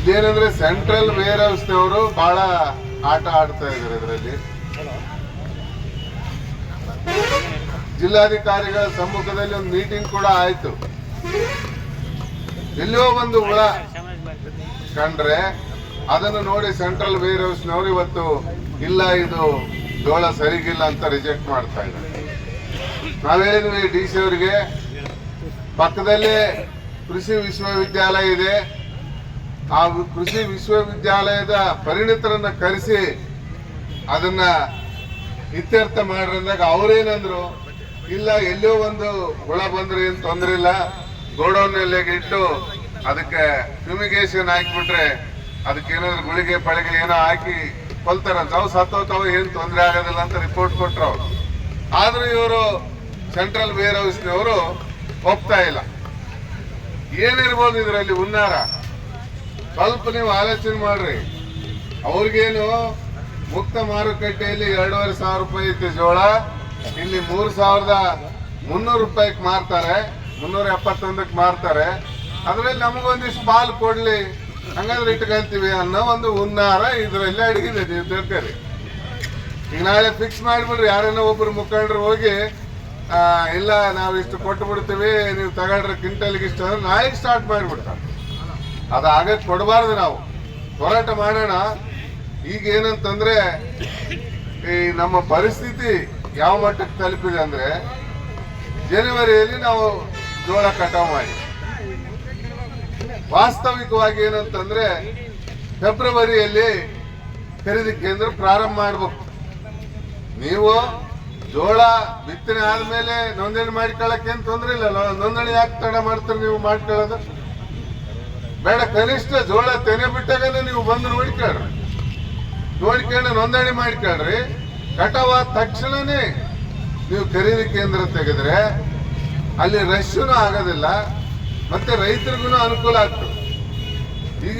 ಇದೇನಂದ್ರೆ central wear ಹೌಸ್ನವರು ಬಹಳ ಆಟ ಆಡ್ತಾ ಇದ್ದಾರೆ ಇದರಲ್ಲಿ. ಜಿಲ್ಲಾಧಿಕಾರಿಗಳ ಸಮ್ಮುಖದಲ್ಲಿ ಒಂದು ಮೀಟಿಂಗ್ ಕೂಡ ಆಯ್ತು. ಎಲ್ಲೋ ಒಂದು ಹುಳ ಕಂಡ್ರೆ ಅದನ್ನು ನೋಡಿ ಸೆಂಟ್ರಲ್ ವೇರ್ ಹೌಸ್ನವರು ಇವತ್ತು, ಇಲ್ಲ ಇದು ಜೋಳ ಸರಿಗಿಲ್ಲ ಅಂತ ರಿಜೆಕ್ಟ್ ಮಾಡ್ತಾ ಇದ್ದಾರೆ. ನಾವ್ ಹೇಳಿದ್ವಿ ಡಿ ಸಿ ಅವರಿಗೆ, ಪಕ್ಕದಲ್ಲೇ ಕೃಷಿ ವಿಶ್ವವಿದ್ಯಾಲಯ ಇದೆ. ಆ ಕೃಷಿ ವಿಶ್ವವಿದ್ಯಾಲಯದ ಪರಿಣಿತರನ್ನ ಕರೆಸಿ ಅದನ್ನ ಇತ್ಯರ್ಥ ಮಾಡ್ರಿ ಅಂದಾಗ ಅವ್ರೇನಂದ್ರು, ಇಲ್ಲ ಎಲ್ಲೋ ಒಂದು ಹುಳ ಬಂದ್ರೆ ಏನ್ ತೊಂದ್ರೆ ಇಲ್ಲ ಗೋಡೌನ್ ಇಟ್ಟು ಅದಕ್ಕೆ ಫ್ಯೂಮಿಗೇಷನ್ ಹಾಕಿಬಿಟ್ರೆ ಅದಕ್ಕೆ ಏನಾದ್ರು ಗುಳಿಗೆ ಪಳಿಗೆ ಏನೋ ಹಾಕಿ ಕೊಲ್ತಾರ. ಅವು ಸತ್ತೋತಾವ ಏನ್ ತೊಂದರೆ ಆಗೋದಿಲ್ಲ ಅಂತ ರಿಪೋರ್ಟ್ ಕೊಟ್ರು. ಅವ್ರು ಆದ್ರೂ ಇವರು ಸೆಂಟ್ರಲ್ ವೇರ್ ಹೌಸ್ನವರು ಒಪ್ತಾ ಇಲ್ಲ. ಏನಿರ್ಬೋದು ಇದರಲ್ಲಿ ಹುನ್ನಾರ. ಸ್ವಲ್ಪ ನೀವು ಆಲೋಚನೆ ಮಾಡ್ರಿ. ಅವ್ರಿಗೇನು ಮುಕ್ತ ಮಾರುಕಟ್ಟೆಯಲ್ಲಿ ಎರಡೂವರೆ ಸಾವಿರ ರೂಪಾಯಿ ಇತ್ತು ಜೋಳ. ಇಲ್ಲಿ ಮೂರ್ ಸಾವಿರದ ಮುನ್ನೂರು ರೂಪಾಯಿಗೆ ಮಾರ್ತಾರೆ. ಮುನ್ನೂರ ಎಪ್ಪತ್ತೊಂದಕ್ಕೆ ಮಾರ್ತಾರೆ. ಅದರಲ್ಲಿ ನಮಗೊಂದಿಷ್ಟು ಪಾಲು ಕೊಡ್ಲಿ. ಹಂಗಾದ್ರೆ ಇಟ್ಕೊಂತೀವಿ ಅನ್ನೋ ಒಂದು ಹುನ್ನಾರ ಇದರಲ್ಲಿ ಅಡಗಿದೆ ನೀವು ತಿಳ್ಕರಿ ಈಗ ನಾಳೆ ಫಿಕ್ಸ್ ಮಾಡಿಬಿಡ್ರಿ. ಯಾರನ್ನ ಒಬ್ರು ಮುಖಂಡರು ಹೋಗಿ ಇಲ್ಲ, ನಾವು ಇಷ್ಟು ಕೊಟ್ಟು ಬಿಡ್ತೀವಿ, ನೀವು ತಗೊಂಡ್ರೆ ಕ್ವಿಂಟಲ್ಗೆ ಇಷ್ಟು ಅಂದ್ರೆ ನಾಯಿಗೆ ಸ್ಟಾರ್ಟ್ ಮಾಡಿಬಿಡ್ತಾರೆ. ಅದು ಆಗಕ್ಕೆ ಕೊಡಬಾರ್ದು ನಾವು. ಹೋರಾಟ ಮಾಡೋಣ. ಈಗ ಏನಂತಂದ್ರೆ, ಈ ನಮ್ಮ ಪರಿಸ್ಥಿತಿ ಯಾವ ಮಟ್ಟಕ್ಕೆ ತಲುಪಿದೆ ಅಂದ್ರೆ, ಜನವರಿಯಲ್ಲಿ ನಾವು ಜೋಳ ಕಟಾವು ಮಾಡಿ. ವಾಸ್ತವಿಕವಾಗಿ ಏನಂತಂದ್ರೆ, ಫೆಬ್ರವರಿಯಲ್ಲಿ ಖರೀದಿ ಕೇಂದ್ರ ಪ್ರಾರಂಭ ಮಾಡಬೇಕು. ನೀವು ಜೋಳ ಬಿತ್ತನೆ ಆದ್ಮೇಲೆ ನೋಂದಣಿ ಮಾಡ್ಕೊಳ್ಳಕ್ಕೆ ಏನ್ ತೊಂದ್ರೆ ಇಲ್ಲ. ನೋಂದಣಿ ಯಾಕೆ ತಡ ಮಾಡ್ತೀರಿ ನೀವು ಮಾಡ್ಕೊಳ್ಳೋದು? ಬೇಡ, ಕನಿಷ್ಠ ಜೋಳ ತೆನೆ ಬಿಟ್ಟಾಗನೇ ನೀವು ಬಂದು ನೋಡ್ಕೊಳ್ರಿ. ನೋಡ್ಕೊಂಡು ನೋಂದಣಿ ಮಾಡ್ಕೊಳ್ರಿ. ಕಟಾವಾದ ತಕ್ಷಣನೇ ನೀವು ಖರೀದಿ ಕೇಂದ್ರ ತೆಗೆದ್ರೆ ಅಲ್ಲಿ ರಶ್ನು ಆಗೋದಿಲ್ಲ, ಮತ್ತೆ ರೈತರಿಗೂ ಅನುಕೂಲ ಆಗ್ತದೆ.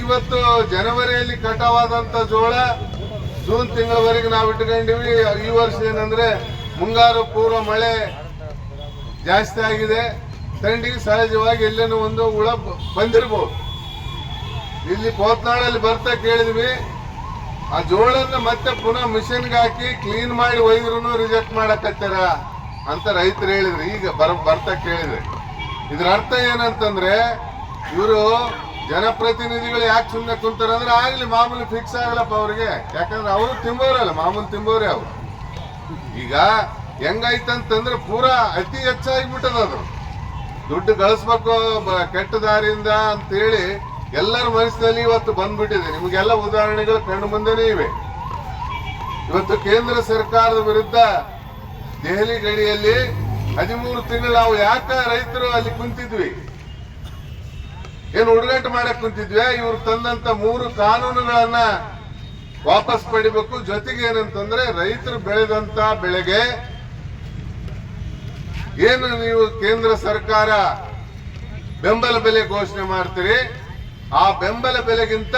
ಇವತ್ತು ಜನವರಿಯಲ್ಲಿ ಕಟಾವಾದಂತ ಜೋಳ ಜೂನ್ ತಿಂಗಳವರೆಗೆ ನಾವು ಇಟ್ಕೊಂಡಿವಿ. ಈ ವರ್ಷ ಏನಂದ್ರೆ ಮುಂಗಾರು ಪೂರ್ವ ಮಳೆ ಜಾಸ್ತಿ ಆಗಿದೆ. ಥಂಡಿಗೆ ಸಹಜವಾಗಿ ಎಲ್ಲೇನೋ ಒಂದು ಹುಳ ಬಂದಿರಬಹುದು ಇಲ್ಲಿ ಕೋತ್ನಾಳಲ್ಲಿ ಬರ್ತಾ ಕೇಳಿದ್ವಿ. ಆ ಜೋಳನ್ನ ಮತ್ತೆ ಪುನಃ ಮಿಷನ್ಗೆ ಹಾಕಿ ಕ್ಲೀನ್ ಮಾಡಿ ಒಯ್ದ್ರು ರಿಜೆಕ್ಟ್ ಮಾಡಕತ್ತಾರ ಅಂತ ರೈತರು ಹೇಳಿದ್ರು. ಈಗ ಬರ, ಬರ್ತಾ ಕೇಳಿದ್ರೆ. ಇದ್ರ ಅರ್ಥ ಏನಂತಂದ್ರೆ ಇವರು ಜನಪ್ರತಿನಿಧಿಗಳು ಯಾಕೆ ಸುಮ್ಮನೆ ಕುಂತಾರಂದ್ರೆ ಆಗ್ಲಿ ಮಾಮೂಲಿ ಫಿಕ್ಸ್ ಆಗಲಪ್ಪ ಅವ್ರಿಗೆ. ಯಾಕಂದ್ರೆ ಅವರು ತಿಂಬೋರಲ್ಲ ಮಾಮೂಲಿ ತಿಂಬೋರೇ ಅವ್ರು. ಈಗ ಹೆಂಗಾಯ್ತಂತಂದ್ರೆ ಪೂರಾ ಅತಿ ಹೆಚ್ಚಾಗಿಬಿಟ್ಟದ ಅದು. ದುಡ್ಡು ಗಳಿಸ್ಬೇಕು ಕೆಟ್ಟ ದಾರಿಯಿಂದ ಅಂತೇಳಿ ಎಲ್ಲರ ಮನಸ್ಸಿನಲ್ಲಿ ಇವತ್ತು ಬಂದ್ಬಿಟ್ಟಿದೆ. ನಿಮಗೆಲ್ಲ ಉದಾಹರಣೆಗಳು ಕಣ್ಣು ಮುಂದೆನೇ ಇವೆ. ಇವತ್ತು ಕೇಂದ್ರ ಸರ್ಕಾರದ ವಿರುದ್ಧ ದೆಹಲಿ ಗಡಿಯಲ್ಲಿ ಹದಿಮೂರು ತಿಂಗಳು ನಾವು ಯಾಕ ರೈತರು ಅಲ್ಲಿ ಕುಂತಿದ್ವಿ? ಏನು ಹುಡುಗಾಟ ಮಾಡಕ್ ಕುಂತಿದ್ವಿ? ಇವ್ರು ತಂದಂತ ಮೂರು ಕಾನೂನುಗಳನ್ನ ವಾಪಸ್ ಪಡಿಬೇಕು. ಜೊತೆಗೆ ಏನಂತಂದ್ರೆ ರೈತರು ಬೆಳೆದಂತ ಬೆಳೆಗೆ ಏನು ನೀವು ಕೇಂದ್ರ ಸರ್ಕಾರ ಬೆಂಬಲ ಬೆಲೆ ಘೋಷಣೆ ಮಾಡ್ತೀರಿ? ಆ ಬೆಂಬಲ ಬೆಲೆಗಿಂತ